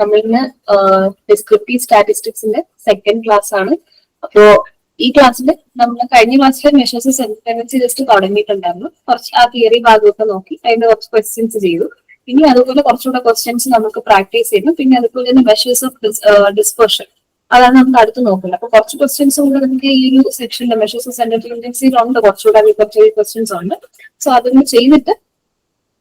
നമ്മളിന്ന് descriptive സ്റ്റാറ്റിസ്റ്റിക്സിന്റെ second class ആണ്. അപ്പോ ഈ ക്ലാസ്സിൽ നമ്മൾ കഴിഞ്ഞ ക്ലാസ്സിലെ മെഷേഴ്സ് സെന്റൻസി ജസ്റ്റ് തുടങ്ങിയിട്ടുണ്ടായിരുന്നു. കുറച്ച് ആ തിയറി ഭാഗമൊക്കെ നോക്കി അതിന്റെ കുറച്ച് ക്വസ്റ്റ്യൻസ് ചെയ്തു. ഇനി അതുപോലെ കുറച്ചുകൂടെ ക്വസ്റ്റ്യൻസ് നമുക്ക് പ്രാക്ടീസ് ചെയ്തു. പിന്നെ അതുപോലെ തന്നെ മെഷേഴ്സ് ഓഫ് ഡിസ്പേർഷൻ അതാണ് നമുക്ക് അടുത്ത് നോക്കുന്നത് അപ്പൊ കുറച്ച് ക്വസ്റ്റ്യൻസ് കൂടെ നമുക്ക് ഈ ഒരു സെക്ഷനിലെ മെഷേഴ്സ് ഓഫ് സെന്റർ ഉണ്ട്. കുറച്ചുകൂടെ കുറച്ച് ക്വസ്റ്റ്യൻസ് ഉണ്ട്. സോ അതൊന്ന് ചെയ്തിട്ട്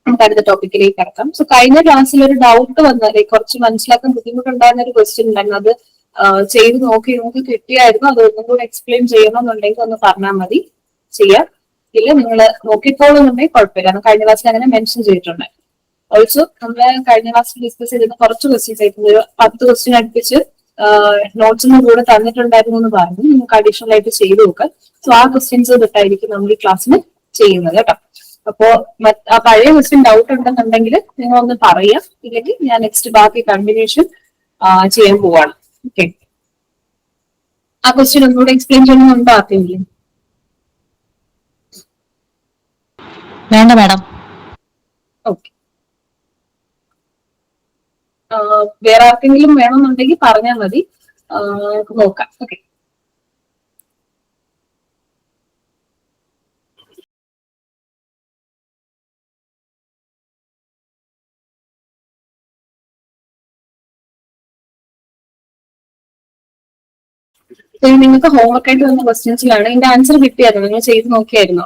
നമുക്ക് അടുത്ത ടോപ്പിക്കിലേക്ക് കടക്കാം. സോ കഴിഞ്ഞ ക്ലാസ്സിൽ ഒരു ഡൗട്ട് വന്നാലേ കുറച്ച് മനസ്സിലാക്കാൻ ബുദ്ധിമുട്ടുണ്ടായിരുന്ന ഒരു ക്വസ്റ്റ്യൻ ഉണ്ടായിരുന്നു. അത് ചെയ്ത് നോക്കി നമുക്ക് കിട്ടിയായിരുന്നു. അത് ഒന്നും കൂടെ എക്സ്പ്ലെയിൻ ചെയ്യണമെന്നുണ്ടെങ്കിൽ ഒന്ന് പറഞ്ഞാൽ മതി. ചെയ്യാം. ഇല്ല നിങ്ങൾ നോക്കിക്കോളുന്നുണ്ടെങ്കിൽ കുഴപ്പമില്ല. കാരണം കഴിഞ്ഞ ക്ലാസ്സിൽ അങ്ങനെ മെൻഷൻ ചെയ്തിട്ടുണ്ട്. ഓൾസോ നമ്മൾ കഴിഞ്ഞ ക്ലാസ്സിൽ ഡിസ്കസ് ചെയ്തിരുന്ന കുറച്ച് ക്വസ്റ്റ്യൻസ് ആയിരുന്നു. ഒരു പത്ത് ക്വസ്റ്റ്യൻ അടുപ്പിച്ച് നോട്ട്സിനും കൂടെ തന്നിട്ടുണ്ടായിരുന്നു എന്ന് പറഞ്ഞു. നിങ്ങൾക്ക് അഡീഷണൽ ആയിട്ട് ചെയ്തു നോക്കാം. സോ ആ ക്വസ്റ്റ്യൻസ് തൊട്ടായിരിക്കും നമ്മൾ ഈ ക്ലാസ്സിന് ചെയ്യുന്നത് കേട്ടോ. അപ്പോ ആ പഴയ ക്വസ്റ്റ്യൻ ഡൗട്ട് ഉണ്ടെന്നുണ്ടെങ്കിൽ നിങ്ങൾ ഒന്ന് പറയാം. ഇല്ലെങ്കിൽ ഞാൻ നെക്സ്റ്റ് ബാക്കി കണ്ടിന്യൂഷൻ ചെയ്യാൻ പോവാണ്. ഓക്കെ ആ ക്വസ്റ്റ്യൻ ഒന്നുകൂടെ എക്സ്പ്ലെയിൻ ചെയ്യണമെന്നുണ്ടോ ആർക്കെങ്കിലും വേണ്ട മാഡം. ഓക്കെ വേറെ ആർക്കെങ്കിലും വേണമെന്നുണ്ടെങ്കിൽ പറഞ്ഞാൽ മതി. നോക്കാം. ഓക്കെ നിങ്ങൾക്ക് ഹോംവർക്ക് ആയിട്ട് വന്ന ക്വസ്റ്റ്യൻസിലാണ് ഇതിന്റെ ആൻസർ കിട്ടിയായിരുന്നു? നിങ്ങൾ ചെയ്ത് നോക്കിയായിരുന്നോ?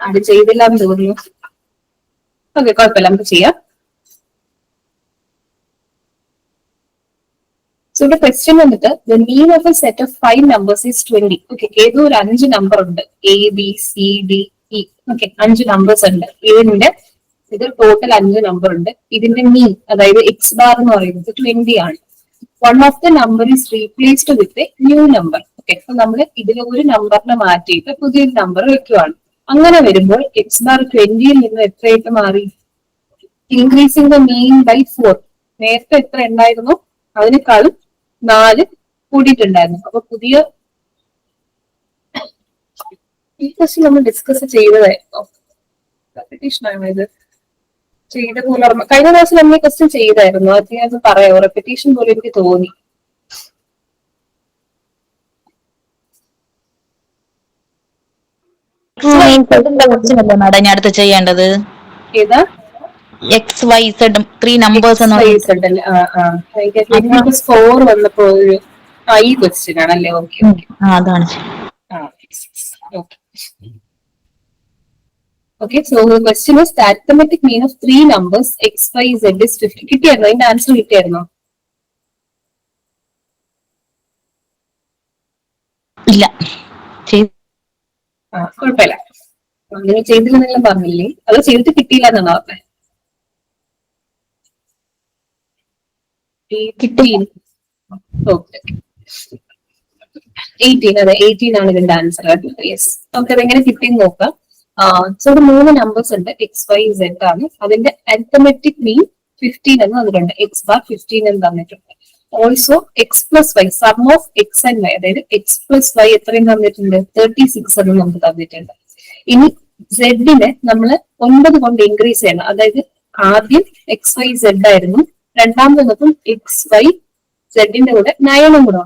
അത് ചെയ്തില്ല എന്ന് തോന്നുന്നു. ഓക്കെ കുഴപ്പമില്ല. നമുക്ക് ചെയ്യാം. സോ ഇവിടെ ക്വസ്റ്റ്യൻ വന്നിട്ട് the mean of a set of five numbers is twenty okay ഏതോ ഒരു അഞ്ച് നമ്പർ ഉണ്ട്. A B C D E okay അഞ്ച് നമ്പേഴ്സ് ഉണ്ട്. ഇതിന്റെ ഇത് ടോട്ടൽ അഞ്ച് നമ്പർ ഉണ്ട്. ഇതിന്റെ മീൻ അതായത് എക്സ് ബാർ എന്ന് പറയുന്നത് ട്വന്റി ആണ്. One of the number is replaced with a new number okay അപ്പൊ നമ്മൾ ഇതിൽ ഒരു നമ്പറിനെ മാറ്റിയിട്ട് പുതിയൊരു നമ്പർ വെക്കുവാണ്. അങ്ങനെ വരുമ്പോൾ എക്സ് ബാർ ട്വന്റിയിൽ നിന്ന് എത്രയായിട്ട് മാറി? Increasing the mean by four നേരത്തെ എത്ര ഉണ്ടായിരുന്നു? അതിനേക്കാളും നാല് കൂടിയിട്ടുണ്ടായിരുന്നു. അപ്പൊ പുതിയ ഈ ക്വസ്റ്റ്യൻ നമ്മൾ ഡിസ്കസ് ചെയ്തതായിരുന്നു. റെപ്പിറ്റേഷൻ ആണോ ഇത്? ചെയ്ത കഴിഞ്ഞ ദിവസം നമ്മൾ ക്വസ്റ്റ്യൻ ചെയ്തായിരുന്നു. അത് ഞാൻ പറയാം റെപ്പിറ്റേഷൻ പോലെ എനിക്ക് തോന്നി. മാഡം ഞാൻ അടുത്ത് ചെയ്യേണ്ടത്? ഏതാ? X Y Z three numbers എന്ന് പറയുന്നത്. സ്കോർ വന്നപ്പോ ഒരു ആ ഈ ക്വസ്റ്റ്യൻ ആണല്ലേ ഓക്കെ ഉം, ആ, അതാണ് okay so question is arithmetic mean of three numbers X Y Z is fifty കിട്ടിയായിരുന്നോ? അതിന്റെ ആൻസർ കിട്ടിയായിരുന്നോ? ഇല്ല. ആ കുഴപ്പമില്ല. നിങ്ങൾ ചെയ്തില്ലെന്നെല്ലാം പറഞ്ഞില്ലേ? അത് ചെയ്തിട്ട് കിട്ടിയില്ല. എന്നാണ് പറഞ്ഞത് എയ്റ്റീൻ അതെ എയ്റ്റീൻ ആണ് ഇതിന്റെ ആൻസർ യെസ് നമുക്ക് അതെങ്ങനെ കിട്ടിയെന്ന് നോക്കാം. സോ ഇത് മൂന്ന് നമ്പേഴ്സ് ഉണ്ട് എക്സ് വൈ സെഡ് ആണ്. അതിന്റെ അൽത്തമെറ്റിക് മീൻ ഫിഫ്റ്റീൻ എന്ന് തന്നിട്ടുണ്ട് എക്സ് ബാർ ഫിഫ്റ്റീൻ എന്ന് തന്നിട്ടുണ്ട്. Also X plus Y sum of X and Y അതായത് എക്സ് പ്ലസ് വൈ എത്രയും തന്നിട്ടുണ്ട്? തേർട്ടി സിക്സ് എന്ന് നമുക്ക് തന്നിട്ടുണ്ട്. ഇനി സെഡിനെ നമ്മൾ ഒൻപത് കൊണ്ട് ഇൻക്രീസ് ചെയ്യണം. അതായത് ആദ്യം എക്സ് വൈ സെഡ് ആയിരുന്നു. രണ്ടാമത് എക്സ് വൈ സെഡിന്റെ കൂടെ നയനും കൂടെ.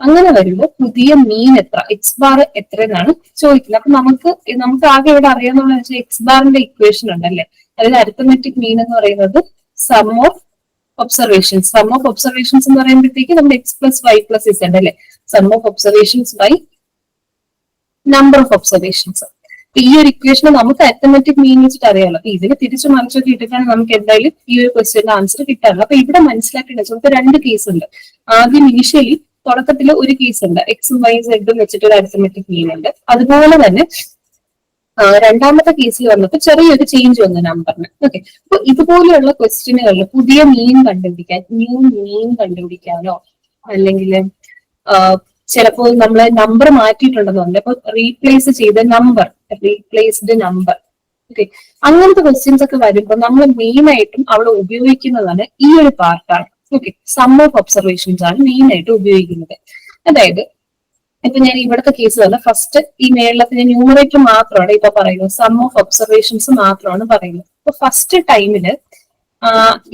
അങ്ങനെ വരുമ്പോൾ പുതിയ മീൻ എത്ര എക്സ് ബാർ എത്ര എന്നാണ് ചോദിക്കുന്നത്. അപ്പൊ നമുക്ക് നമുക്ക് ആകെ ഇവിടെ അറിയാന്നുള്ള വെച്ചാൽ എക്സ് ബാറിന്റെ ഇക്വേഷൻ ഉണ്ട് ഉണ്ടല്ലേ അതായത് അരിത്തമെറ്റിക് മീൻ എന്ന് പറയുന്നത് sum of observations sum of observations എന്ന് പറയുമ്പോഴത്തേക്ക് നമ്മുടെ X plus Y plus Z അല്ലേ? Sum of observations by number of observations ഈ ഒരു ഇക്വേഷൻ നമുക്ക് അത്തമെറ്റിക് മീൻ വെച്ചിട്ട് അറിയാമല്ലോ അപ്പൊ ഇതിന് തിരിച്ചു മറിച്ചൊക്കെ ഇട്ടിട്ടാണ് നമുക്ക് എന്തായാലും ഈ ഒരു ക്വസ്റ്റ്യന്റെ ആൻസർ കിട്ടാറുള്ളത്. അപ്പൊ ഇവിടെ മനസ്സിലാക്കേണ്ടത് നമുക്ക് രണ്ട് കേസ് ഉണ്ട്. ആദ്യം ഇനിഷ്യലി തുടക്കത്തിൽ ഒരു കേസ് ഉണ്ട്. എക്സും വൈ സെഡും വെച്ചിട്ട് ഒരു അരിത്തമെറ്റിക് മീൻ ഉണ്ട്. അതുപോലെ തന്നെ രണ്ടാമത്തെ കേസിൽ വന്നപ്പോൾ ചെറിയൊരു ചേഞ്ച് വന്നു നമ്പറിന് ഓക്കെ അപ്പൊ ഇതുപോലെയുള്ള ക്വസ്റ്റ്യനുകളിൽ പുതിയ മീൻ കണ്ടുപിടിക്കാൻ ന്യൂ മീൻ കണ്ടുപിടിക്കാനോ അല്ലെങ്കിൽ ചിലപ്പോൾ നമ്മൾ നമ്പർ മാറ്റിയിട്ടുണ്ടെന്നുണ്ട് അപ്പൊ റീപ്ലേസ് ചെയ്ത നമ്പർ റീപ്ലേസ്ഡ് നമ്പർ ഓക്കെ അങ്ങനത്തെ ക്വസ്റ്റ്യൻസ് ഒക്കെ വരുമ്പോൾ നമ്മൾ മെയിൻ ആയിട്ടും അവിടെ ഉപയോഗിക്കുന്നതാണ് ഈ ഒരു പാർട്ടാണ് ഓക്കെ സം ഓഫ് ഒബ്സർവേഷൻസ് ആണ് മെയിൻ ആയിട്ട് ഉപയോഗിക്കുന്നത്. അതായത് ഇപ്പൊ ഞാൻ ഇവിടുത്തെ കേസ് തന്നെ ഫസ്റ്റ് ഈ മേളത്തിന് ന്യൂമറേറ്റർ മാത്രമാണ് ഇപ്പൊ പറയുന്നത്. സം ഓഫ് ഒബ്സർവേഷൻസ് മാത്രമാണ് പറയുന്നത്. അപ്പൊ ഫസ്റ്റ് ടൈമിൽ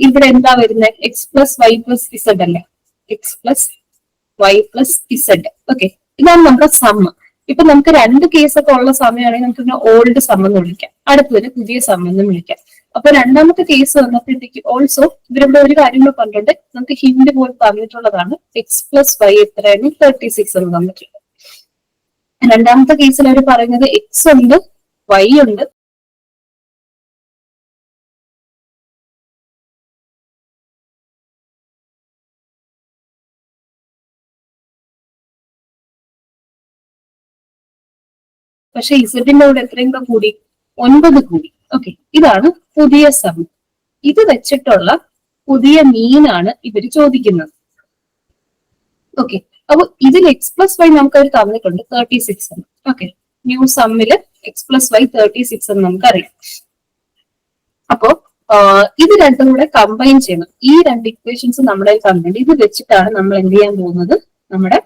ഇവിടെ എന്താ വരുന്നത് x plus y plus z അല്ലേ? X plus y plus z okay ഇതാണ് നമ്മുടെ സമ്മ ഇപ്പൊ നമുക്ക് രണ്ട് കേസൊക്കെ ഉള്ള സമയമാണെങ്കിൽ നമുക്ക് ഓൾഡ് സമ്മെന്ന് വിളിക്കാം. അടുത്തതിന് പുതിയ സം എന്ന് വിളിക്കാം. അപ്പൊ രണ്ടാമത്തെ കേസ് വന്നപ്പോഴത്തേക്ക് ഓൾസോ ഇവരിവിടെ ഒരു കാര്യം കൂടെ പറഞ്ഞിട്ടുണ്ട്. നമുക്ക് ഹിന്റ് പോലും പറഞ്ഞിട്ടുള്ളതാണ്. എക്സ് പ്ലസ് വൈ എത്രയാണ്? തേർട്ടി സിക്സ് എന്ന് തന്നിട്ടുണ്ട് രണ്ടാമത്തെ കേസിൽ അവർ പറയുന്നത് എക്സ് ഉണ്ട് വൈ ഉണ്ട്. പക്ഷെ ഇസഡിന്റെ കൂടെ എത്രയും കൂടി? ഒൻപത് കൂടി. ഓക്കെ ഇതാണ് പുതിയ സം ഇത് വെച്ചിട്ടുള്ള പുതിയ മീനാണ് ഇവർ ചോദിക്കുന്നത്. ഓക്കെ അപ്പൊ ഇതിൽ എക്സ് പ്ലസ് വൈ നമുക്ക് അവർ തന്നിട്ടുണ്ട് തേർട്ടി സിക്സ് എന്ന്. Okay new സമ്മിൽ x plus y thirty six എന്ന് നമുക്കറിയാം. അപ്പോ ഇത് രണ്ടും കൂടെ കമ്പൈൻ ചെയ്യണം. ഈ രണ്ട് ഇക്വേഷൻസ് നമ്മുടെ തന്നിട്ടുണ്ട്. ഇത് വെച്ചിട്ടാണ് നമ്മൾ എന്ത് ചെയ്യാൻ പോകുന്നത്? നമ്മുടെ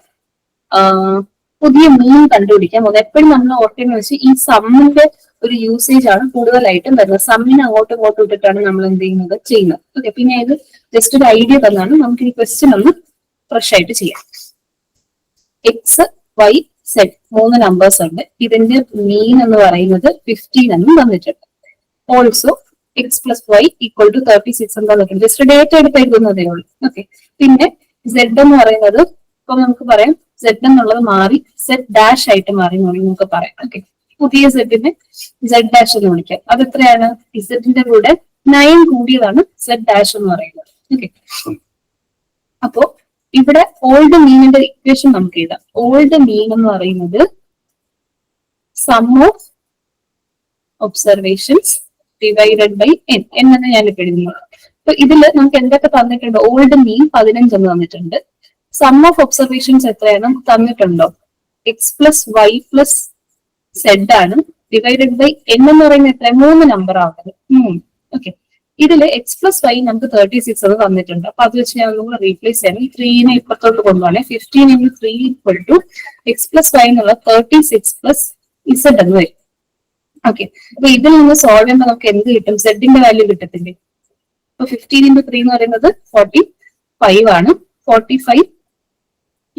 പുതിയ മീൻ കണ്ടുപിടിക്കാൻ പോകുന്നത് എപ്പോഴും നമ്മൾ ഓർക്കേണ്ട വെച്ചാൽ ഈ സമ്മിന്റെ ഒരു യൂസേജ് ആണ് കൂടുതലായിട്ടും വരുന്നത്. സമ്മിന് അങ്ങോട്ടും ഇങ്ങോട്ടും ഇട്ടിട്ടാണ് നമ്മൾ എന്ത് ചെയ്യുന്നത്? ചെയ്യുന്നത്. ഓക്കെ പിന്നെ ഇത് ജസ്റ്റ് ഒരു ഐഡിയ തന്നാണ്. നമുക്ക് ഈ ക്വസ്റ്റ്യൻ ഒന്ന് ഫ്രഷ് ആയിട്ട് ചെയ്യാം. എക്സ് വൈ സെഡ് മൂന്ന് നമ്പേഴ്സ് ഉണ്ട്. ഇതിന്റെ മീൻ എന്ന് പറയുന്നത് ഫിഫ്റ്റീൻ എന്നും വന്നിട്ടുണ്ട്. Also x plus y equal to thirty six എന്ന് ജസ്റ്റ് ഡേറ്റ എടുത്ത് എഴുതുന്നതേ ഉള്ളൂ. ഓക്കെ പിന്നെ സെഡ് എന്ന് പറയുന്നത് ഇപ്പൊ നമുക്ക് പറയാം സെഡ് എന്നുള്ളത് മാറി സെറ്റ് ഡാഷ് ആയിട്ട് മാറി നമുക്ക് പറയാം. ഓക്കെ പുതിയ സെഡിനെ സെഡ് ഡാഷ് എന്ന് വിളിക്കാം. അത് എത്രയാണ്? ഇസഡിന്റെ കൂടെ നയൻ കൂടിയതാണ് സെഡ് ഡാഷ് എന്ന് പറയുന്നത്. ഓക്കെ അപ്പോ ഇവിടെ ഓൾഡ് മീനിന്റെ ഇക്വേഷൻ നമുക്ക് എഴുതാം. ഓൾഡ് മീൻ എന്ന് പറയുന്നത് sum of observations divided by n എന്നാണ് ഞാൻ ഇപ്പൊ എഴുതുന്നത്. അപ്പൊ ഇതിൽ നമുക്ക് എന്തൊക്കെ തന്നിട്ടുണ്ട്? ഓൾഡ് മീൻ പതിനഞ്ച് എന്ന് തന്നിട്ടുണ്ട്. സം ഓഫ് ഒബ്സർവേഷൻസ് എത്രയാണ് തന്നിട്ടുണ്ടോ? X plus y plus z ആണ് ഡിവൈഡഡ് ബൈ എൻ എന്ന് പറയുന്നത് എത്ര മൂന്ന് നമ്പർ ആകുന്നത് ഓക്കെ ഇതിൽ എക്സ് പ്ലസ് വൈ നമുക്ക് തേർട്ടി സിക്സ് എന്ന് തന്നിട്ടുണ്ട്. അപ്പൊ അത് വെച്ച് ഞാൻ ഒന്നുകൂടെ റീപ്ലേസ് ചെയ്യണം. ഈ ത്രീനെ ഇപ്പുറത്തോട്ട് കൊണ്ടുപോകണേ. Fifteen into three equal to x plus y എന്നുള്ള തേർട്ടി സിക്സ് പ്ലസ് ഇസഡ് എന്ന് വരും. ഓക്കെ അപ്പൊ ഇതിൽ നിന്ന് സോൾവ് ചെയ്യുമ്പോൾ നമുക്ക് എന്ത് കിട്ടും? സെഡിന്റെ വാല്യൂ കിട്ടത്തില്ലേ? അപ്പൊ ഫിഫ്റ്റീൻ ഇന്റു ത്രീ എന്ന് പറയുന്നത് ഫോർട്ടി ഫൈവ് ആണ്. ഫോർട്ടി ഫൈവ്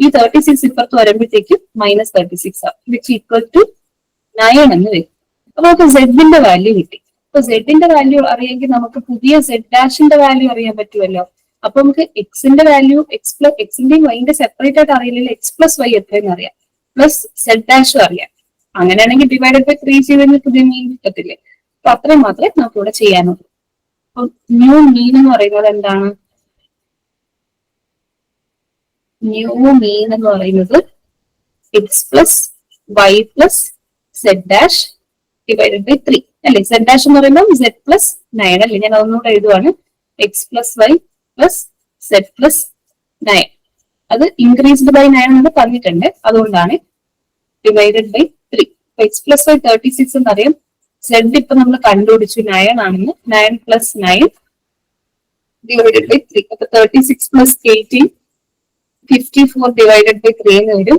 ഈ തേർട്ടി സിക്സ് ഇപ്പുറത്ത് വരുമ്പോഴത്തേക്കും മൈനസ് തേർട്ടി സിക്സ് ആണ് വിച്ച് ഈക്വൽ ടു നയൻ എന്ന് വരും. അപ്പൊ നമുക്ക് സെഡിന്റെ വാല്യൂ കിട്ടി. അപ്പൊ സെഡിന്റെ വാല്യൂ അറിയാമെങ്കിൽ നമുക്ക് പുതിയ സെഡ് ഡാഷിന്റെ വാല്യൂ അറിയാൻ പറ്റുമല്ലോ. അപ്പൊ നമുക്ക് എക്സിന്റെ വാല്യൂ എക്സ് പ്ലസ് എക്സിന്റെയും വൈന്റെ സെപ്പറേറ്റ് ആയിട്ട് അറിയില്ലെങ്കിൽ എക്സ് പ്ലസ് വൈ എത്രയെന്ന് അറിയാം. പ്ലസ് സെഡ് ഡാഷും അറിയാം. അങ്ങനെയാണെങ്കിൽ ഡിവൈഡഡ് ബൈ ത്രീ ചെയ്തതിന് പുതിയ മീൻ കിട്ടത്തില്ലേ? അപ്പൊ അത്രയും മാത്രമേ നമുക്ക് ഇവിടെ ചെയ്യാനുള്ളൂ. അപ്പൊ ന്യൂ മീൻ എന്ന് പറയുന്നത് എന്താണ്? ന്യൂ മീൻ എന്ന് പറയുന്നത് x plus y plus z dash divided by three അല്ലേ? സെഡ് ഡാഷ് എന്ന് പറയുമ്പോൾ സെഡ് പ്ലസ് നയൻ അല്ലേ? ഞാൻ ഒന്നുകൂടെ എഴുതുവാണ്. X plus y plus z plus nine അത് ഇൻക്രീസ്ഡ് ബൈ നയൻ എന്ന് പറഞ്ഞിട്ടുണ്ട്. അതുകൊണ്ടാണ് divided by three x plus y thirty six എന്നറിയാം. സെഡ് ഇപ്പൊ നമ്മൾ കണ്ടുപിടിച്ചു നയൻ ആണെന്ന്. Nine plus nine divided by three അപ്പൊ thirty six plus eighteen fifty four divided by three എന്ന് വരും.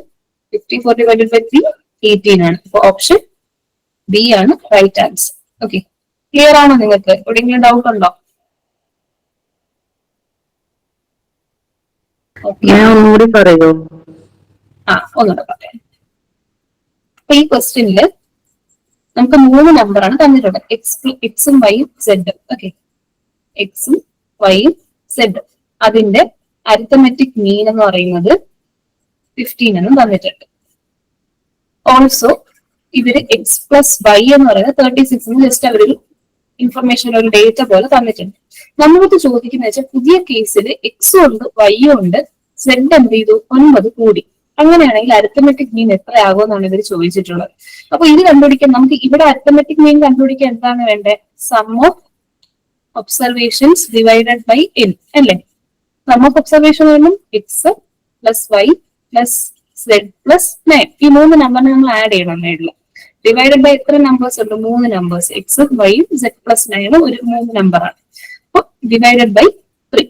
Fifty four divided by three eighteen ആണ്. അപ്പൊ ഓപ്ഷൻ ബി ആണ് റൈറ്റ് ആൻസർ ഓക്കെ ക്ലിയർ ആണോ നിങ്ങൾക്ക്? എവിടെയെങ്കിലും ഡൗട്ട് ഉണ്ടോ? ഒന്നുകൂടി പറയൂ. ആ ഒന്നുകൂടെ പറയാം. അപ്പൊ ഈ ക്വസ്റ്റ്യനിൽ നമുക്ക് മൂന്ന് നമ്പർ ആണ് തന്നിട്ടുള്ളത്. എക്സ് എക്സും വൈയും സെഡും ഓക്കെ എക്സും വൈയും സെഡും അതിന്റെ അരിത്തമെറ്റിക് മീൻ എന്ന് പറയുന്നത് ഫിഫ്റ്റീൻ എന്നും തന്നിട്ടുണ്ട്. ഓൾസോ ഇവർ എക്സ് പ്ലസ് വൈ എന്ന് പറയുന്നത് തേർട്ടി സിക്സ് ജസ്റ്റ് അവരൊരു ഇൻഫർമേഷൻ ഒരു ഡേറ്റ പോലെ തന്നിട്ടുണ്ട്. നമ്മളിത് ചോദിക്കുന്ന വെച്ചാൽ പുതിയ കേസിൽ എക്സ് ഉണ്ട് വൈ ഉണ്ട് സെഡ് എന്ത് ചെയ്തു? ഒൻപത് കൂടി. അങ്ങനെയാണെങ്കിൽ അരിത്തമെറ്റിക് മീൻ എത്ര എന്നാണ് ഇവർ ചോദിച്ചിട്ടുള്ളത്. അപ്പൊ ഇത് കണ്ടുപിടിക്കാൻ നമുക്ക് ഇവിടെ അരിത്തമെറ്റിക് മീൻ കണ്ടുപിടിക്കാൻ എന്താണ് വേണ്ടത്? Sum of observations divided by n അല്ലേ? സം ഓഫ് ഒബ്സർവേഷൻ പറയുമ്പോൾ x plus y plus z plus nine ഈ മൂന്ന് നമ്പറിനെ നമ്മൾ ആഡ് ചെയ്യണം മേളിൽ. ഡിവൈഡഡ് ബൈ എത്ര നമ്പേഴ്സ് ഉണ്ട്? മൂന്ന് നമ്പേഴ്സ് എക്സ് വൈയും സെഡ് പ്ലസ് നയനും ഒരു മൂന്ന് നമ്പറാണ് അപ്പൊ ഡിവൈഡഡ് ബൈ ത്രീ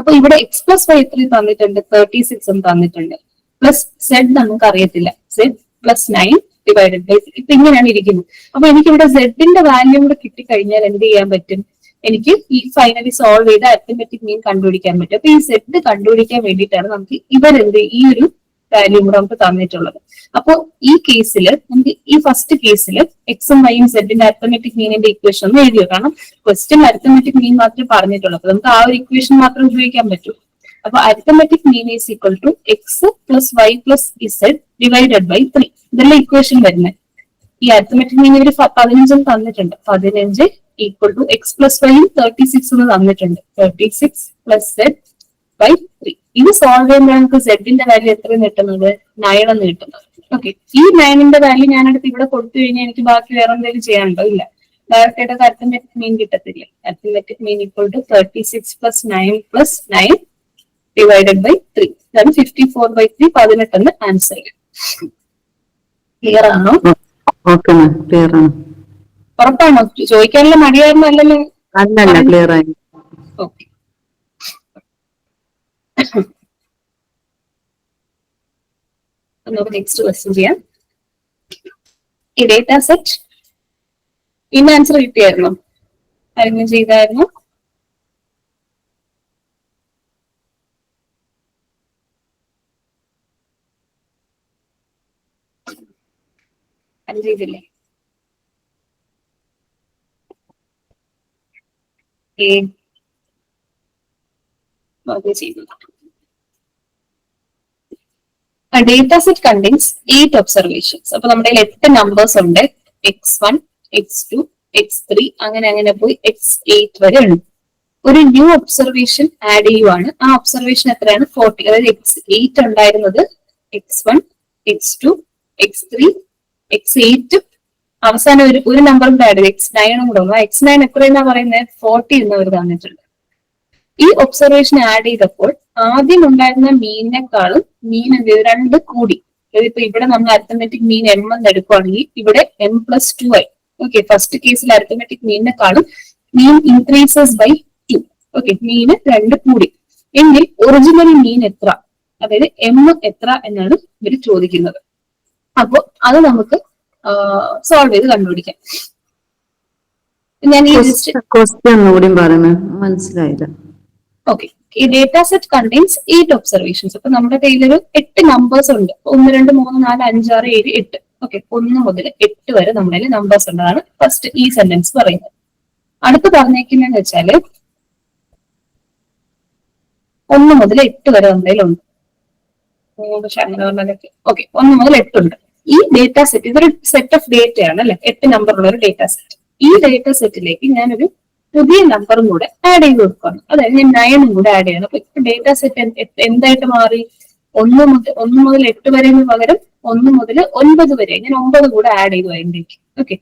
അപ്പൊ ഇവിടെ എക്സ് പ്ലസ് വൈ ത്രീ തന്നിട്ടുണ്ട് തേർട്ടി സിക്സും തന്നിട്ടുണ്ട്. പ്ലസ് സെഡ് നമുക്ക് അറിയത്തില്ല z plus nine divided by ഇപ്പൊ ഇങ്ങനെയാണ് ഇരിക്കുന്നത്. അപ്പൊ എനിക്ക് ഇവിടെ സെഡിന്റെ വാല്യൂ കൂടെ കിട്ടിക്കഴിഞ്ഞാൽ എന്ത് ചെയ്യാൻ പറ്റും? എനിക്ക് ഈ ഫൈനലി സോൾവ് ചെയ്ത അരിത്തമെറ്റിക് മീൻ കണ്ടുപിടിക്കാൻ പറ്റും. അപ്പൊ ഈ സെറ്റ് കണ്ടുപിടിക്കാൻ വേണ്ടിയിട്ടാണ് നമുക്ക് ഇവരെന്ത് ഈ ഒരു വാല്യൂ കൂടെ നമുക്ക് തന്നിട്ടുള്ളത്. അപ്പോ ഈ കേസിൽ നമുക്ക് ഈ ഫസ്റ്റ് കേസിൽ എക്സും വൈയും സെഡിന്റെ അരിത്തമെറ്റിക് മീനിന്റെ ഇക്വേഷൻ ഒന്ന് എഴുതിയോ കാരണം ക്വസ്റ്റ്യൻ അരിത്തമെറ്റിക് മീൻ മാത്രമേ പറഞ്ഞിട്ടുള്ളൂ. അപ്പൊ നമുക്ക് ആ ഒരു ഇക്വേഷൻ മാത്രം ഉപയോഗിക്കാൻ പറ്റൂ. അപ്പൊ arithmetic mean is equal to x plus y plus z divided by three ഇതെല്ലാം ഇക്വേഷൻ വരുന്നത് ഈ അരിത്തമെറ്റിക് മീൻ ഇവർ ഫ- പതിനഞ്ചും തന്നിട്ടുണ്ട്. പതിനഞ്ച് ഈക്വൽ ടു എക്സ് പ്ലസ് വൈയും തേർട്ടി സിക്സ് എന്ന് തന്നിട്ടുണ്ട്. Thirty six plus z by three ഇത് സോൾവ് ചെയ്യുമ്പോൾ നമുക്ക് സെഡിന്റെ വാല്യൂ എത്ര കിട്ടുന്നത്? നയൻ എന്ന് കിട്ടുന്നത്. ഓക്കെ ഈ നയനിന്റെ വാല്യൂ ഞാനടുത്ത് ഇവിടെ കൊടുത്തു കഴിഞ്ഞാൽ എനിക്ക് ബാക്കി വേറെ എന്തെങ്കിലും ചെയ്യാനുണ്ടോ? ഇല്ല. ഡയറക്റ്റ് അരിത്തമെറ്റിക് മീൻ കിട്ടത്തില്ല arithmetic mean equal to thirty six plus nine plus nine divided by three അതാണ് ഫിഫ്റ്റി ഫോർ ബൈ ത്രീ പതിനെട്ടെന്ന് ആൻസർ ക്ലിയർ ആണോ? ഓക്കെ മാം ക്ലിയർ ആണ്. ഉറപ്പാണോ? ചോദിക്കാനുള്ള മടിയായിരുന്നു അല്ലല്ലോ? അല്ലല്ല ക്ലിയർ ആയി. ഓക്കെ. നമുക്ക് നെക്സ്റ്റ് ക്വസ്റ്റ്യൻ ചെയ്യാം. ഈ ഡേറ്റ സെറ്റ് ഇന്ന് ആൻസർ കിട്ടിയായിരുന്നു? ആരെങ്കിലും ചെയ്തായിരുന്നു? അത് ചെയ്തില്ലേ ഏ അത് ചെയ്തു data set contains eight observations അപ്പൊ നമ്മുടെ എട്ട് നമ്പേഴ്സ് ഉണ്ട്. X one x two x three അങ്ങനെ അങ്ങനെ പോയി എക്സ് എയ്റ്റ് വരെ ഉണ്ട്. ഒരു ന്യൂ ഒബ്സർവേഷൻ ആഡ് ചെയ്യുവാണ്. ആ ഒബ്സർവേഷൻ എത്രയാണ്? ഫോർട്ടി അതായത് എക്സ് എയ്റ്റ് ഉണ്ടായിരുന്നത് x one x two x three x eight അവസാനം ഒരു ഒരു നമ്പറും ആഡ് ചെയ്ത് എക്സ് നയനും കൂടെ വന്നു എക്സ് നയൻ എത്രയെന്നാ പറയുന്നത് ഫോർട്ടി എന്ന് അവർ തന്നിട്ടുണ്ട് ഈ ഒബ്സർവേഷൻ ആഡ് ചെയ്തപ്പോൾ ആദ്യം ഉണ്ടായിരുന്ന മീനിനെക്കാളും മീൻ എന്ത് ചെയ്തു? രണ്ട് കൂടി. ഇപ്പൊ ഇവിടെ നമ്മൾ അരിത്തമെറ്റിക് മീൻ എം എന്ന് എടുക്കുവാണെങ്കിൽ ഇവിടെ എം പ്ലസ് ടു ആയി. ഓക്കെ ഫസ്റ്റ് കേസിൽ arithmetic മീനിനെക്കാളും mean increases by two okay മീന് രണ്ട് കൂടി. എങ്കിൽ ഒറിജിനൽ മീൻ എത്ര? അതായത് എം എത്ര എന്നാണ് ഇവർ ചോദിക്കുന്നത്. അപ്പോ അത് നമുക്ക് സോൾവ് ചെയ്ത് കണ്ടുപിടിക്കാം. ഞാൻ ഈ മനസ്സിലായില്ല. ഓക്കെ ഈ data set contains eight observations അപ്പൊ നമ്മുടെ കയ്യിൽ ഒരു എട്ട് നമ്പേഴ്സ് ഉണ്ട്. ഒന്ന് രണ്ട് മൂന്ന് നാല് അഞ്ച് ആറ് ഏഴ് എട്ട്. ഓക്കെ ഒന്ന് മുതൽ എട്ട് വരെ നമ്മുടെ കയ്യിൽ നമ്പേഴ്സ് ഉണ്ടാണ് ഫസ്റ്റ് ഈ സെന്റൻസ് പറയുന്നത്. അടുത്ത് പറഞ്ഞേക്കുന്നതെന്ന് വെച്ചാൽ ഒന്ന് മുതൽ എട്ട് വരെ നമ്മുടെ കയ്യിലുണ്ട്. ഓക്കെ ഒന്ന് മുതൽ എട്ടുണ്ട് ഈ ഡേറ്റ സെറ്റ് ഇതൊരു സെറ്റ് ഓഫ് ഡേറ്റ ആണ് അല്ലെ? എട്ട് നമ്പർ ഉള്ള ഒരു ഡേറ്റ സെറ്റ് ഈ ഡേറ്റ സെറ്റിലേക്ക് ഞാനൊരു പുതിയ നമ്പറും കൂടെ ആഡ് ചെയ്ത് കൊടുക്കുകയാണ്. അതായത് ഞാൻ നയനും കൂടെ ആഡ് ചെയ്യണം. അപ്പൊ ഇപ്പൊ ഡേറ്റ സെറ്റ് എന്തായിട്ട് മാറി? ഒന്ന് മുതൽ ഒന്ന് മുതൽ എട്ട് വരെ പകരം ഒന്ന് മുതൽ ഒൻപത് വരെ. ഞാൻ ഒമ്പത് കൂടെ ആഡ് ചെയ്തു അതിലേക്ക് ഓക്കെ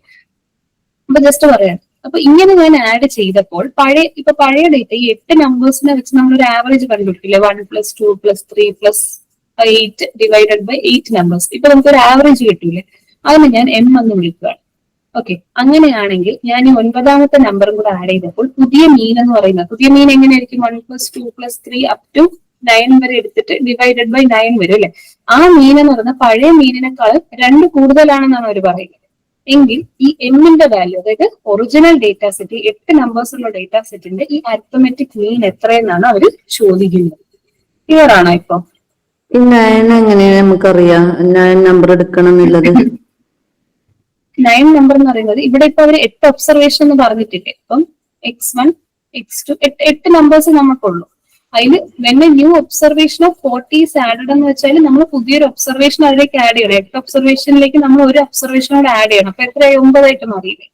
അപ്പൊ ജസ്റ്റ് പറയാം. അപ്പൊ ഇങ്ങനെ ഞാൻ ആഡ് ചെയ്തപ്പോൾ പഴയ ഇപ്പൊ പഴയ ഡേറ്റ ഈ എട്ട് നമ്പേഴ്സിനെ വെച്ച് നമ്മൾ ഒരു average കണ്ടുപിടിക്കില്ലേ one plus two plus three plus eight divided by eight numbers ഇപ്പൊ നമുക്ക് ഒരു ആവറേജ് കിട്ടൂലേ? അതിന് ഞാൻ എം എന്ന് വിളിക്കുകയാണ് ഓക്കെ അങ്ങനെയാണെങ്കിൽ ഞാൻ ഈ ഒൻപതാമത്തെ നമ്പറും കൂടെ ആഡ് ചെയ്തപ്പോൾ പുതിയ മീൻ എന്ന് പറയുന്നത് പുതിയ മീൻ എങ്ങനെയായിരിക്കും? One plus two plus three up to nine വരെ എടുത്തിട്ട് ഡിവൈഡഡ് ബൈ നയൻ വരും അല്ലെ? ആ മീൻ എന്ന് പറയുന്നത് പഴയ മീനിനേക്കാൾ രണ്ട് കൂടുതലാണെന്നാണ് അവർ പറയുന്നത്. എങ്കിൽ ഈ എമ്മിന്റെ വാല്യൂ അതായത് ഒറിജിനൽ ഡേറ്റ സെറ്റ് എട്ട് നമ്പേഴ്സ് ഉള്ള ഡേറ്റ സെറ്റിന്റെ ഈ അരിത്തമെറ്റിക് മീൻ എത്രയെന്നാണ് അവർ ചോദിക്കുന്നത്. ക്ലിയർ ആണോ ഇപ്പൊ? ഈ നയൻ എങ്ങനെയാ നയൻ നമ്പർ എടുക്കണം എന്നുള്ളത്. നയൻ നമ്പർ എന്ന് പറയുന്നത് ഇവിടെ ഇപ്പൊ അവർ എട്ട് ഒബ്സർവേഷൻ എന്ന് പറഞ്ഞിട്ടില്ലേ? ഇപ്പം എക്സ് വൺ എക്സ് ടു എട്ട് എട്ട് നമ്പേഴ്സ് നമുക്കുള്ളൂ. അതിൽ when a new observation of forties added എന്ന് വെച്ചാൽ നമ്മൾ പുതിയൊരു ഒബ്സർവേഷൻ അതിലേക്ക് ആഡ് ചെയ്യണം. എട്ട് ഒബ്സർവേഷനിലേക്ക് നമ്മൾ ഒരു ഒബ്സർവേഷനോട് ആഡ് ചെയ്യണം. അപ്പൊ എത്രയായി? ഒമ്പതായിട്ട് മാറിയില്ലേ?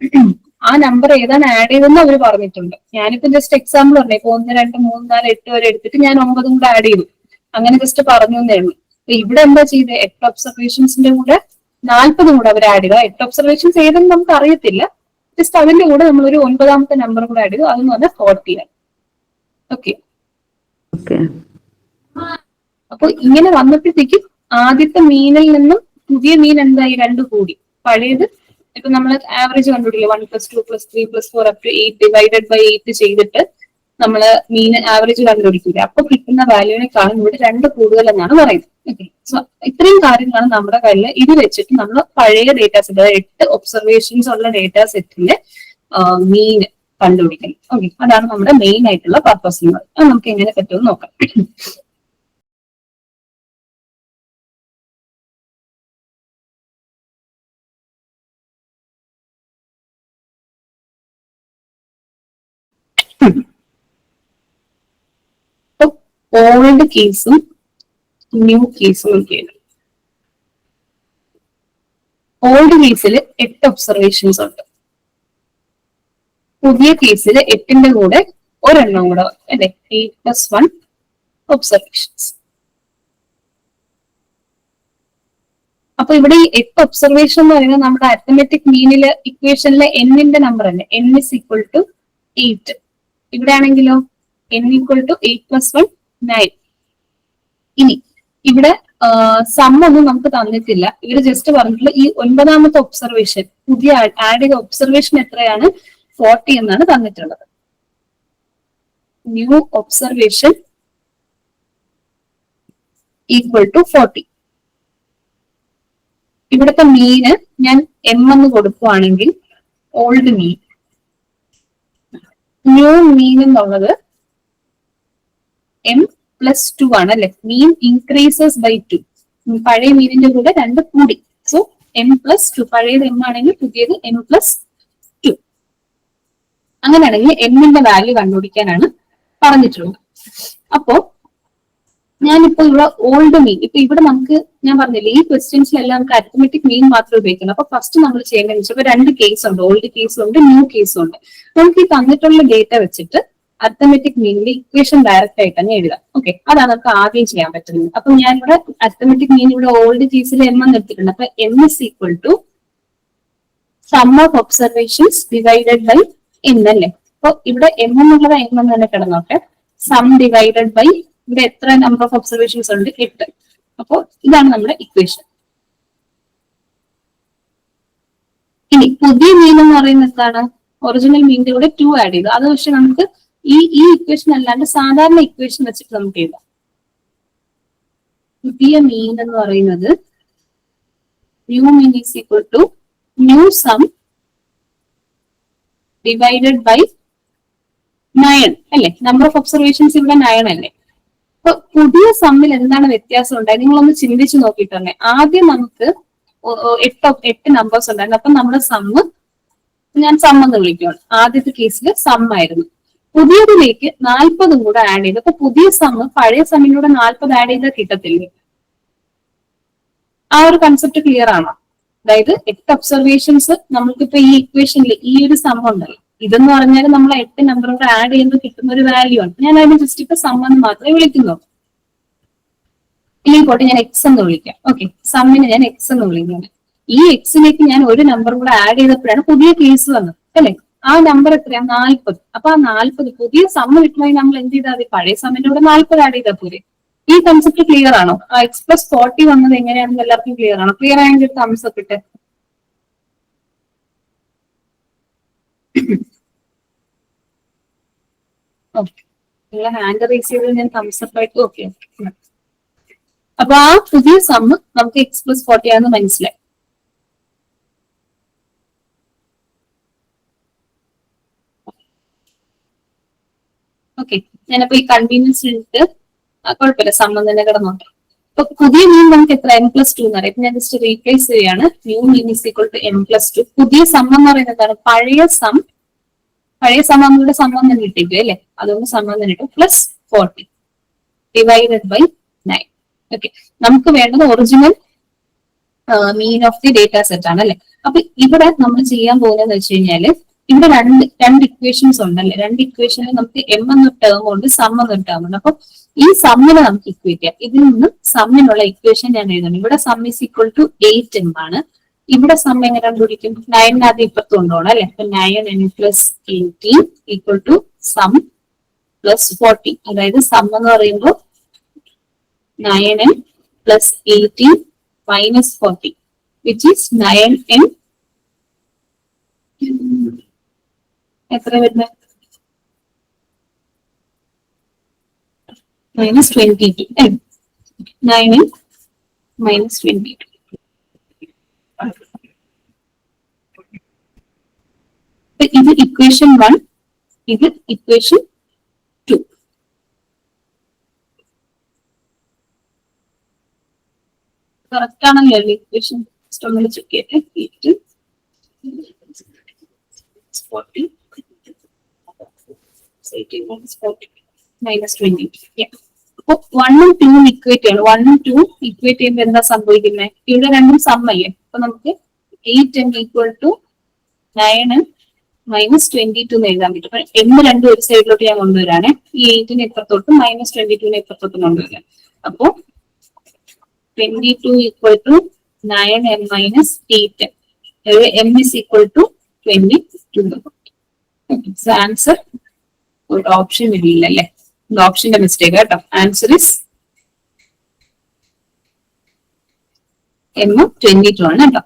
ആ നമ്പർ ഏതാണ് ആഡ് ചെയ്തെന്ന് അവർ പറഞ്ഞിട്ടുണ്ട്. ഞാനിപ്പോ ജസ്റ്റ് എക്സാമ്പിൾ പറഞ്ഞു ഇപ്പൊ ഒന്ന് രണ്ട് മൂന്ന് നാല് എട്ട് വരെ എടുത്തിട്ട് ഞാൻ ഒമ്പതും കൂടെ ആഡ് ചെയ്തു. അങ്ങനെ ജസ്റ്റ് പറഞ്ഞു എന്നേ ഉള്ളൂ. അപ്പൊ ഇവിടെ എന്താ ചെയ്തത് എട്ട് ഒബ്സർവേഷൻസിന്റെ കൂടെ നാൽപ്പതും കൂടെ അവർ ആഡ് ചെയ്തു. എട്ട് ഒബ്സർവേഷൻസ് ഏതെന്ന് നമുക്ക് അറിയത്തില്ല. ജസ്റ്റ് അതിന്റെ കൂടെ നമ്മൾ ഒരു ഒൻപതാമത്തെ നമ്പർ കൂടെ ആഡ് ചെയ്തു. അതെന്ന് പറഞ്ഞാൽ ഫോർട്ടി ആണ് ഓക്കെ ഓക്കെ അപ്പൊ ഇങ്ങനെ വന്നപ്പോഴത്തേക്കും ആദ്യത്തെ മീനിൽ നിന്നും പുതിയ മീൻ എന്തായി? രണ്ടു കൂടി. പഴയത് ഇപ്പൊ നമ്മൾ average കണ്ടുപിടിക്കില്ല? One plus two plus three plus four up to eight divided by eight ചെയ്തിട്ട് നമ്മൾ മീൻ ആവറേജ് കണ്ടുപിടിക്കില്ല? അപ്പൊ കിട്ടുന്ന വാല്യൂവിനേക്കാളും ഇവിടെ രണ്ട് കൂടുതൽ എന്നാണ് പറയുന്നത്. ഓക്കെ സോ ഇത്രയും കാര്യങ്ങളാണ് നമ്മുടെ കയ്യിൽ ഇത് വെച്ചിട്ട് നമ്മൾ പഴയ ഡേറ്റ സെറ്റ് അതായത് എട്ട് ഒബ്സർവേഷൻസ് ഉള്ള ഡേറ്റ സെറ്റിന്റെ മീൻ കണ്ടുപിടിക്കണം. ഓക്കെ അതാണ് നമ്മുടെ മെയിൻ ആയിട്ടുള്ള പർപ്പസ് നമുക്ക് എങ്ങനെ പറ്റുമെന്ന് നോക്കാം. ഓൾഡ് കേസും ന്യൂ കേസും നമുക്ക് ചെയ്യണം ഓൾഡ് കേസിൽ എട്ട് ഒബ്സർവേഷൻസ് ഉണ്ട്. പുതിയ കേസിൽ എട്ടിന്റെ കൂടെ ഒരെണ്ണം കൂടെ അല്ലെ? എയ്റ്റ് പ്ലസ് വൺ ഒബ്സർവേഷൻസ് അപ്പൊ ഇവിടെ ഈ എട്ട് ഒബ്സർവേഷൻ എന്ന് പറയുന്നത് നമ്മുടെ അരിത്തമെറ്റിക് മീനിലെ ഇക്വേഷനിലെ എന്നിന്റെ നമ്പർ തന്നെ n is equal to eight ഇവിടെ ആണെങ്കിലോ n equal to eight plus one nine ഇനി ഇവിടെ സം ഒന്നും നമുക്ക് തന്നിട്ടില്ല. ഇവർ ജസ്റ്റ് പറഞ്ഞിട്ടുള്ള ഈ ഒൻപതാമത്തെ ഒബ്സർവേഷൻ പുതിയ ആഡ് ചെയ്ത ഒബ്സർവേഷൻ എത്രയാണ്? ഫോർട്ടി എന്നാണ് തന്നിട്ടുള്ളത്. New observation equal to forty ഇവിടുത്തെ മീന് ഞാൻ എം എന്ന് കൊടുക്കുവാണെങ്കിൽ ഓൾഡ് മീൻ ന്യൂ മീൻ എന്നുള്ളത് എം പ്ലസ് ടു ആണ് അല്ലെ? മീൻ ഇൻക്രീസസ് ബൈ ടു പഴയ മീനിന്റെ കൂടെ രണ്ട് കൂടി. സോ എം പ്ലസ് ടു പഴയത് എം ആണെങ്കിൽ പുതിയത് എം പ്ലസ് ടു അങ്ങനെയാണെങ്കിൽ എമ്മിന്റെ വാല്യൂ കണ്ടുപിടിക്കാനാണ് പറഞ്ഞിട്ടുള്ളത്. അപ്പോ ഞാനിപ്പോ ഇവിടെ ഓൾഡ് മീൻ ഇപ്പൊ ഇവിടെ നമുക്ക് ഞാൻ പറഞ്ഞില്ലേ ഈ ക്വസ്റ്റ്യൻസിലെല്ലാം നമുക്ക് അരിത്തമെറ്റിക് മീൻ മാത്രമേ ഉപയോഗിക്കണം അപ്പൊ ഫസ്റ്റ് നമ്മൾ ചെയ്യേണ്ടത് വെച്ചാൽ രണ്ട് കേസ് ഉണ്ട്. ഓൾഡ് കേസും ഉണ്ട് ന്യൂ കേസും ഉണ്ട്. നമുക്ക് ഈ തന്നിട്ടുള്ള ഡേറ്റ വെച്ചിട്ട് അത്തമെറ്റിക് മീനിന്റെ ഇക്വേഷൻ ഡയറക്റ്റ് ആയിട്ട് തന്നെ എഴുതാം. ഓക്കെ അതാണ് നമുക്ക് ആദ്യം ചെയ്യാൻ പറ്റുന്നത്. അപ്പൊ ഞാൻ ഇവിടെ അത്തമെറ്റിക് മീൻ ഇവിടെ ഓൾഡ് കേസിൽ എം എന്ന് എടുത്തിട്ടുണ്ട് അപ്പൊ M is equal to sum of observations divided by n അല്ലേ? അപ്പൊ ഇവിടെ എം എന്നുള്ളത് എം എന്ന് തന്നെ കിടന്നോട്ടെ. സം ഡിവൈഡഡ് ബൈ ഇവിടെ എത്ര നമ്പർ ഓഫ് ഒബ്സർവേഷൻസ് ഉണ്ട്? എട്ട്. അപ്പോ ഇതാണ് നമ്മുടെ ഇക്വേഷൻ ഇനി പുതിയ മീൻ എന്ന് പറയുന്നത് എന്താണ്? ഒറിജിനൽ മീനിന്റെ കൂടെ ടു ആഡ് ചെയ്തു. അത് പക്ഷെ നമുക്ക് ഈ ഈ ഇക്വേഷൻ അല്ലാണ്ട് സാധാരണ ഇക്വേഷൻ വെച്ചിട്ട് നമുക്ക് എഴുതാം. പുതിയ മീൻ എന്ന് പറയുന്നത് new mean is equal to new sum divided by nine അല്ലെ? നമ്പർ ഓഫ് ഒബ്സർവേഷൻസ് ഇവിടെ നയൺ അല്ലേ? അപ്പൊ പുതിയ സമ്മിൽ എന്താണ് വ്യത്യാസം ഉണ്ടായത്? നിങ്ങളൊന്ന് ചിന്തിച്ച് നോക്കിയിട്ടല്ലേ ആദ്യം നമുക്ക് എട്ട് എട്ട് നമ്പേഴ്സ് ഉണ്ടായിരുന്നു. അപ്പൊ നമ്മുടെ സമ്മ് ഞാൻ സമ്മെന്ന് വിളിക്കുകയാണ് ആദ്യത്തെ കേസിൽ സമ്മായിരുന്നു പുതിയതിലേക്ക് നാൽപ്പതും കൂടെ ആഡ് ചെയ്ത്. അപ്പൊ പുതിയ സമ്മ് പഴയ സമ്മിലൂടെ നാൽപ്പത് ആഡ് ചെയ്താൽ കിട്ടത്തില്ലേ? ആ ഒരു കൺസെപ്റ്റ് ക്ലിയർ ആണോ? അതായത് എട്ട് ഒബ്സർവേഷൻസ് നമുക്കിപ്പോ ഈ ഇക്വേഷനിൽ ഈ ഒരു സമ്മ ഉണ്ടല്ലോ. ഇതെന്ന് പറഞ്ഞാൽ നമ്മൾ എട്ട് നമ്പർ കൂടെ ആഡ് ചെയ്യുമ്പോൾ കിട്ടുന്ന ഒരു വാല്യൂ ആണ്. ഞാൻ അതിന് ജസ്റ്റ് ഇപ്പൊ സം എന്ന് മാത്രമേ വിളിക്കുന്നു ഇല്ലെങ്കിൽ പോട്ടെ ഞാൻ എക്സ് എന്ന് വിളിക്കാം. ഓക്കെ സമ്മിന് ഞാൻ എക്സ് എന്ന് വിളിക്കുന്നു ഈ എക്സിലേക്ക് ഞാൻ ഒരു നമ്പർ കൂടെ ആഡ് ചെയ്തപ്പോഴാണ് പുതിയ കേസ് വന്നത് അല്ലെ? ആ നമ്പർ എത്രയാ? നാൽപ്പത്. അപ്പൊ ആ നാൽപ്പത് പുതിയ സമ്മ കിട്ടുമായി നമ്മൾ എന്ത് ചെയ്താൽ മതി? പഴയ സമ്മിന്റെ കൂടെ നാൽപ്പത് ആഡ് ചെയ്താൽ പോരെ. ഈ കൺസെപ്റ്റ് ക്ലിയർ ആണോ? ആ എക്സ് പ്ലസ് ഫോർട്ടി വന്നത് എങ്ങനെയാണെന്ന് എല്ലാവർക്കും ക്ലിയർ ആണോ? ക്ലിയർ ആയെങ്കിൽ തംസ് അപ്പ് ഇട്ട്. ഓക്കെ ഹാൻഡ് റേസ് ചെയ്തത് ഞാൻ തംസപ്പ് ആയിട്ട് ഓക്കെ അപ്പൊ ആ പുതിയ സമ്മ് നമുക്ക് എക്സ് പ്ലസ് ഫോർട്ടി ആണെന്ന് മനസ്സിലായി. ഓക്കെ ഞാനപ്പോ ഈ കൺവീനിയൻസ് ഇട്ട് കുഴപ്പമില്ല സമ്മം കിടന്നോട്ടെ. അപ്പൊ പുതിയ മീൻ നമുക്ക് എത്ര? എം പ്ലസ് ടു എന്ന് പറയും. ഞാൻ ജസ്റ്റ് റീപ്ലേസ് ചെയ്യാണ്. New mean is equal to M plus two പുതിയ സമ്മം എന്ന് പറയുന്നത് എന്താണ്? പഴയ സം പഴയ സമ്മങ്ങളുടെ സമ്മം തന്നെ കിട്ടിക്കും അല്ലെ? അതുകൊണ്ട് സമ്മം തന്നെ കിട്ടും plus forty divided by nine okay നമുക്ക് വേണ്ടത് original mean of the data set ആണ് അല്ലെ? അപ്പൊ ഇവിടെ നമ്മൾ ചെയ്യാൻ പോകുന്നതെന്ന് വെച്ച് കഴിഞ്ഞാൽ ഇവിടെ രണ്ട് രണ്ട് ഇക്വേഷൻസ് ഉണ്ടല്ലേ? രണ്ട് ഇക്വേഷനിൽ നമുക്ക് എം എന്ന ടേം ഉണ്ട് സം എന്ന ടേം ഉണ്ട്. അപ്പൊ ഈ സമ്മിനെ നമുക്ക് ഇക്വേറ്റ് ചെയ്യാം. ഇതിൽ നിന്ന് സമ്മിനുള്ള ഇക്വേഷൻ ഞാൻ എഴുതുന്നു. ഇവിടെ sum is equal to eight M ആണ് ഇവിടെ സം എങ്ങനെ കണ്ടുപിടിക്കും? നയനകത്ത് ഇപ്പുറത്ത് കൊണ്ടുപോകണം അല്ലെ? അപ്പൊ nine n plus eighteen equal to sum plus forty അതായത് സം എന്ന് പറയുമ്പോൾ nine n plus eighteen minus forty which is nine n എത്ര വരുന്നത് minus twenty two nine minus twenty two ഇത് ഇക്വേഷൻ വൺ ഇത് ഇക്വേഷൻ ടു കറക്റ്റ് ആണല്ലോ equation ഒന്ന് check ചെയ്യട്ടെ എയ്റ്റ് ഫോർട്ടി മൈനസ് ട്വന്റി അപ്പൊ വണ്ണും ടൂവും ഇക്വേറ്റ് ചെയ്യണം. വണ്ണും ടൂ ഇക്വേറ്റ് ചെയ്യുമ്പോൾ എന്താ സംഭവിക്കുന്നത് ഇവിടെ രണ്ടും സമ്മല്ലേ അപ്പൊ നമുക്ക് eight M equal to nine minus twenty two എന്ന് എഴുതാൻ പറ്റും. അപ്പൊ എം രണ്ടും ഒരു സൈഡിലോട്ട് ഞാൻ കൊണ്ടുവരാണ്. ഈ എയ്റ്റിന് എത്രത്തോട്ടും മൈനസ് ട്വന്റി ടുവിനെ എത്രത്തോട്ടും കൊണ്ടുവരാം. അപ്പോ twenty two equal to nine M minus eight M is equal to twenty two answer ഒരു ഓപ്ഷൻ ഇല്ല അല്ലെ ഓപ്ഷന്റെ മിസ്റ്റേക്ക് കേട്ടോ. Answer is M twenty two ആണ് കേട്ടോ.